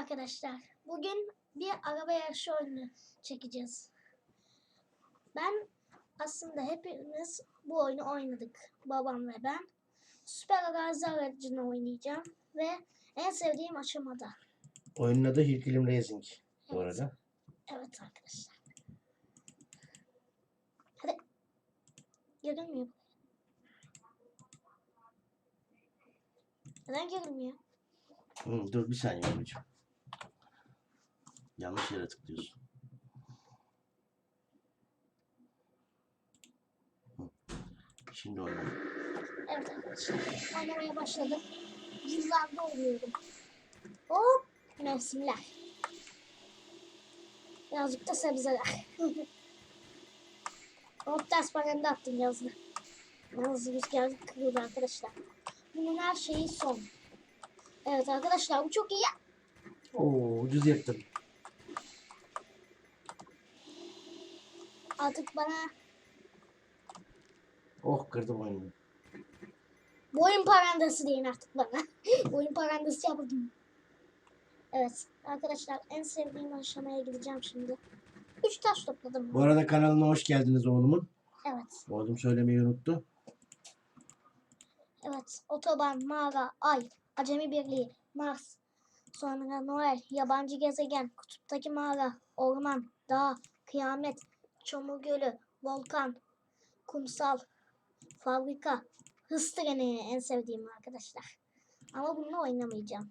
arkadaşlar. Bugün bir araba yarışı oyunu çekeceğiz. Ben aslında hepimiz bu oyunu oynadık. Babam ve ben. Süper Arazi aracını oynayacağım. Ve en sevdiğim aşamada. Oyunun adı Hilkilim Racing bu Evet. arada. Evet arkadaşlar. Hadi. Görünmüyor. Neden görünmüyor? Hı, dur bir saniye babacığım. Yanlış yere tıklıyorsun. Şimdi oyna. Evet arkadaşlar. Oynamaya başladım. Yıllarda oluyorum. Hop. Mevsimler. Birazcık da sebzeler. Hop ters paranda attım yazdı. Yalnız rüzgar kırıldı arkadaşlar. Bunun her şeyi son. Evet arkadaşlar bu çok iyi. Oo ucuz yaktım. Artık bana Oh kırdım oyunu. boyun parandası deyin artık bana. boyun parandası yapalım. Evet arkadaşlar en sevdiğim aşamaya gideceğim şimdi. Üç taş topladım. Bu arada kanalına hoş geldiniz oğlumun. Evet. Oğlum söylemeyi unuttu. Evet. Otoban, mağara, ay, acemi birliği, Mars, sonra Noel, yabancı gezegen, kutuptaki mağara, orman, dağ, kıyamet, çamur gölü, volkan, kumsal, fabrika, hız treni en sevdiğim arkadaşlar. Ama bununla oynamayacağım.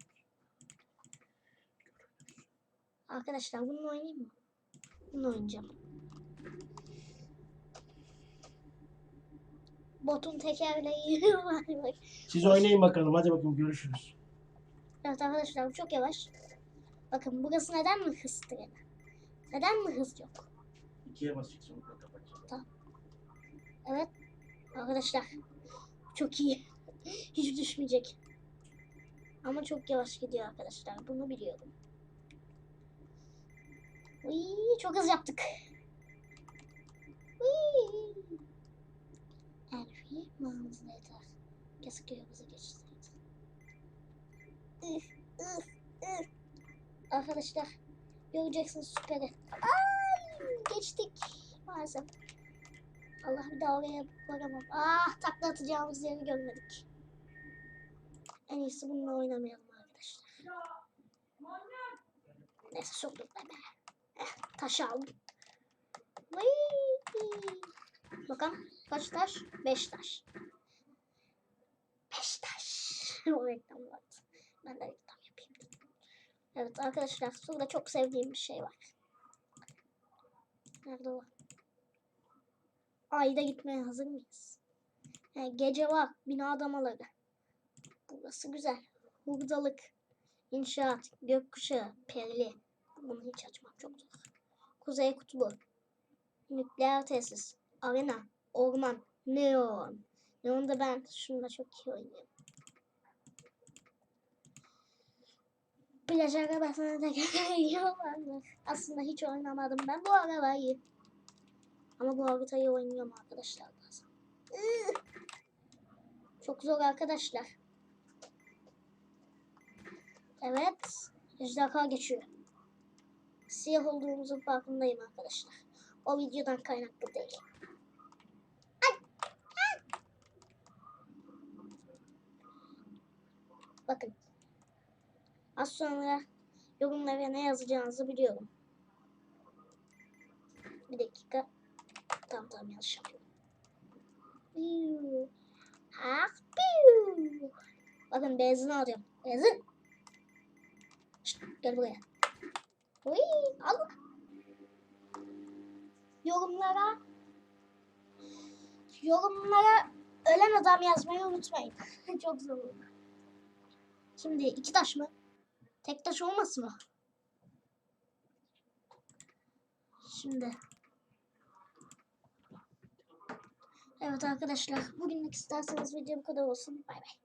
Arkadaşlar bununla oynayayım mı? Bunu oynayacağım. Botun tekerleği var. Siz oynayın bakalım. Hadi bakayım görüşürüz. Evet arkadaşlar çok yavaş. Bakın burası neden mi hız treni? Neden mi hız yok? İkiye basacaksın. sonra kapatacağım. Evet arkadaşlar çok iyi. Hiç düşmeyecek. Ama çok yavaş gidiyor arkadaşlar. Bunu biliyorum. Uy, çok hız yaptık. Uy. Elfi mağazı yeter. Üf, üf, üf. Arkadaşlar göreceksiniz süperi. Ay, geçtik maalesef. Allah bir daha oraya varamam. Ah takla atacağımız yeri görmedik. En iyisi bununla oynamayalım arkadaşlar. Neyse soktum ben be. Eh, taş aldım. Bakalım kaç taş? Beş taş. Beş taş. o reklam vardı. Ben de reklam yapayım. Evet arkadaşlar burada çok sevdiğim bir şey var. Nerede o? Ayda gitmeye hazır mıyız? He, gece var. Bina adamaları. Burası güzel. Hurdalık. İnşaat. Gökkuşağı. Perili. Bunu hiç açmam çok zor. Kuzey kutbu. Nükleer tesis. Arena. Orman. Neon. Neon'da ben şununla çok iyi oynuyorum. Plaj arabasına da geliyorlar. Aslında hiç oynamadım ben bu arabayı. Ama bu haritayı oynuyorum arkadaşlar! Çok zor arkadaşlar. Evet. Ejderha geçiyor. Siyah olduğumuzun farkındayım arkadaşlar. O videodan kaynaklı değil. Bakın. Az sonra yorumlara ne yazacağınızı biliyorum. Bir dakika. Tamam tamam yanlış yapıyorum. Ah piu. Bakın benzin alacağım. Benzin. Şşt, gel buraya. Uy, al. Yorumlara yorumlara ölen adam yazmayı unutmayın. Çok zor olur. Şimdi iki taş mı? Tek taş olmasın mı? Şimdi Evet arkadaşlar bugünlük isterseniz video bu kadar olsun. Bay bay.